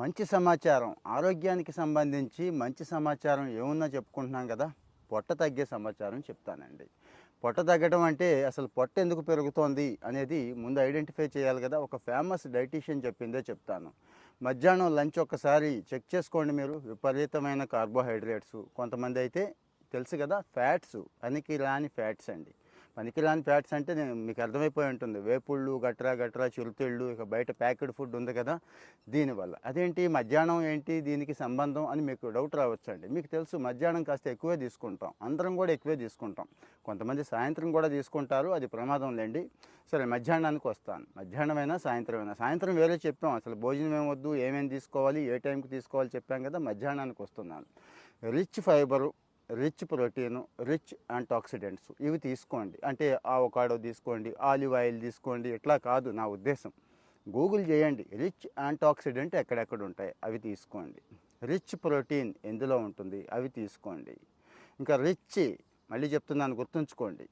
మంచి సమాచారం ఆరోగ్యానికి సంబంధించి మంచి సమాచారం ఏమున్నా చెప్పుకుంటున్నాం కదా పొట్ట తగ్గే సమాచారం చెప్తానండి. పొట్ట తగ్గడం అంటే అసలు పొట్ట ఎందుకు పెరుగుతోంది అనేది ముందు ఐడెంటిఫై చేయాలి కదా ఒక ఫేమస్ డైటీషియన్ చెప్పిందే చెప్తాను. మధ్యాహ్నం లంచ్ ఒక్కసారి చెక్ చేసుకోండి మీరు విపరీతమైన కార్బోహైడ్రేట్స్ కొంతమంది అయితే తెలుసు కదా ఫ్యాట్స్ అనికి రాని ఫ్యాట్స్ అండి. పనికిరాని ఫ్యాట్స్ అంటే నేను మీకు అర్థమైపోయి ఉంటుంది. వేపుళ్ళు గట్రా గట్రా చిరుతిళ్ళు ఇక బయట ప్యాకెడ్ ఫుడ్ ఉంది కదా దీనివల్ల. అదేంటి? మధ్యాహ్నం ఏంటి? దీనికి సంబంధం అని మీకు డౌట్ రావచ్చండి. మీకు తెలుసు మధ్యాహ్నం కాస్త ఎక్కువే తీసుకుంటాం. అందరం కూడా ఎక్కువే తీసుకుంటాం. కొంతమంది సాయంత్రం కూడా తీసుకుంటారు అది ప్రమాదం లేండి. సరే మధ్యాహ్నానికి వస్తాను. మధ్యాహ్నమైనా సాయంత్రమైనా? సాయంత్రం వేరే చెప్పాం అసలు భోజనం ఏమొద్దు ఏమేమి తీసుకోవాలి ఏ టైంకి తీసుకోవాలి చెప్పాం కదా మధ్యాహ్నానికి వస్తున్నాను. Rich fibre rich protein rich antioxidants ఇవి తీసుకోండి. అంటే ఆవకాడో తీసుకోండి ఆలివ్ ఆయిల్ తీసుకోండి ఇట్లా కాదు నా ఉద్దేశం. గూగుల్ చేయండి. రిచ్ యాంటాక్సిడెంట్ ఎక్కడెక్కడ ఉంటాయి? అవి తీసుకోండి. రిచ్ ప్రోటీన్ ఎందులో ఉంటుంది? అవి తీసుకోండి. ఇంకా రిచ్ మళ్ళీ చెప్తున్నాను గుర్తుంచుకోండి.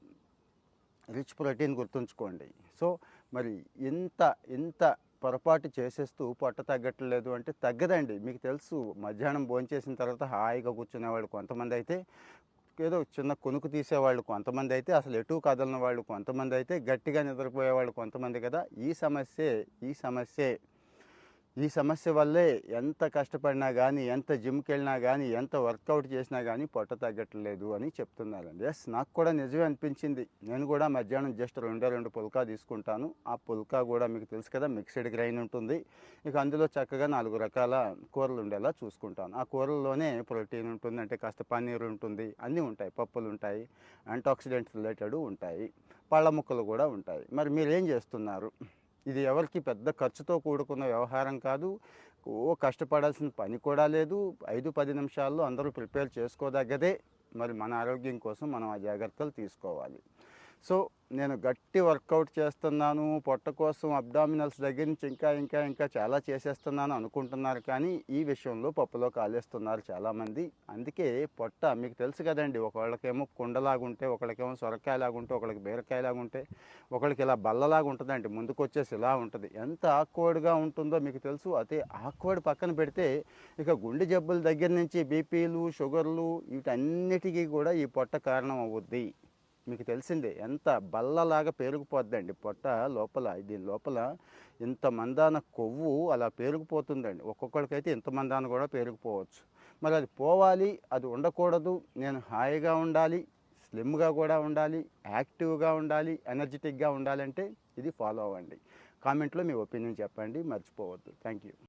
రిచ్ ప్రోటీన్ గుర్తుంచుకోండి. సో మరి ఇంత ఇంత పొరపాటు చేసేస్తూ పొట్ట తగ్గట్లేదు అంటే తగ్గదండి. మీకు తెలుసు మధ్యాహ్నం భోంచేసిన తర్వాత హాయిగా కూర్చునేవాళ్ళు కొంతమంది అయితే ఏదో చిన్న కొనుకు తీసేవాళ్ళు కొంతమంది అయితే అసలు ఎటు కదలని వాళ్ళు కొంతమంది అయితే గట్టిగా నిద్రపోయేవాళ్ళు కొంతమంది కదా. ఈ సమస్యే ఈ సమస్యే. ఈ సమస్య వల్లే ఎంత కష్టపడినా కానీ ఎంత జిమ్కి వెళ్ళినా కానీ ఎంత వర్కౌట్ చేసినా కానీ పొట్ట తగ్గట్లేదు అని చెప్తున్నారండి. ఎస్ నాకు కూడా నిజమే అనిపించింది. నేను కూడా మధ్యాహ్నం జస్ట్ రెండే రెండు పుల్కా తీసుకుంటాను. ఆ పుల్కా కూడా మీకు తెలుసు కదా మిక్స్డ్ గ్రైన్ ఉంటుంది. ఇక అందులో చక్కగా నాలుగు రకాల కూరలు ఉండేలా చూసుకుంటాను. ఆ కూరల్లోనే ప్రోటీన్ ఉంటుంది అంటే కాస్త పన్నీర్ ఉంటుంది అన్నీ ఉంటాయి. పప్పులు ఉంటాయి యాంటాక్సిడెంట్స్ రిలేటెడ్ ఉంటాయి పళ్ళ ముక్కలు కూడా ఉంటాయి. మరి మీరు ఏం చేస్తున్నారు? ఇది ఎవరికి పెద్ద ఖర్చుతో కూడుకున్న వ్యవహారం కాదు. ఓ కష్టపడాల్సిన పని కూడా లేదు. ఐదు పది నిమిషాల్లో అందరూ ప్రిపేర్ చేసుకోదగ్గదే. మరి మన ఆరోగ్యం కోసం మనం ఆ జాగ్రత్తలు తీసుకోవాలి. సో నేను గట్టి వర్కౌట్ చేస్తున్నాను పొట్ట కోసం అబ్డామినల్స్ దగ్గర నుంచి ఇంకా ఇంకా ఇంకా చాలా చేసేస్తున్నాను అనుకుంటున్నారు. కానీ ఈ విషయంలో పప్పులో కాలేస్తున్నారు చాలామంది. అందుకే పొట్ట మీకు తెలుసు కదండి ఒకళ్ళకేమో కుండలాగుంటే ఒకళ్ళకేమో సొరకాయలాగుంటే ఒకళ్ళకి బీరకాయలాగుంటే ఒకళ్ళకి ఇలా బల్లలాగా ఉంటుందండి ముందుకు వచ్చేసి ఇలా ఉంటుంది. ఎంత ఆక్వర్డ్గా ఉంటుందో మీకు తెలుసు అదే ఆక్వర్డ్ పక్కన పెడితే ఇక గుండె జబ్బుల దగ్గర నుంచి బీపీలు షుగర్లు వీటన్నిటికీ కూడా ఈ పొట్ట కారణం అవుద్ది మీకు తెలిసిందే ఎంత బల్లలాగా పేరుకుపోద్దండి పొట్ట లోపల దీని లోపల ఇంత మందాన కొవ్వు అలా పేరుకుపోతుందండి. ఒక్కొక్కడికైతే ఇంత మందాన కూడా పేరుకుపోవచ్చు. మరి అది పోవాలి అది ఉండకూడదు నేను హాయిగా ఉండాలి స్లిమ్గా కూడా ఉండాలి యాక్టివ్గా ఉండాలి ఎనర్జెటిక్గా ఉండాలంటే ఇది ఫాలో అవ్వండి. కామెంట్లో మీ ఒపీనియన్ చెప్పండి మర్చిపోవద్దు. Thank you.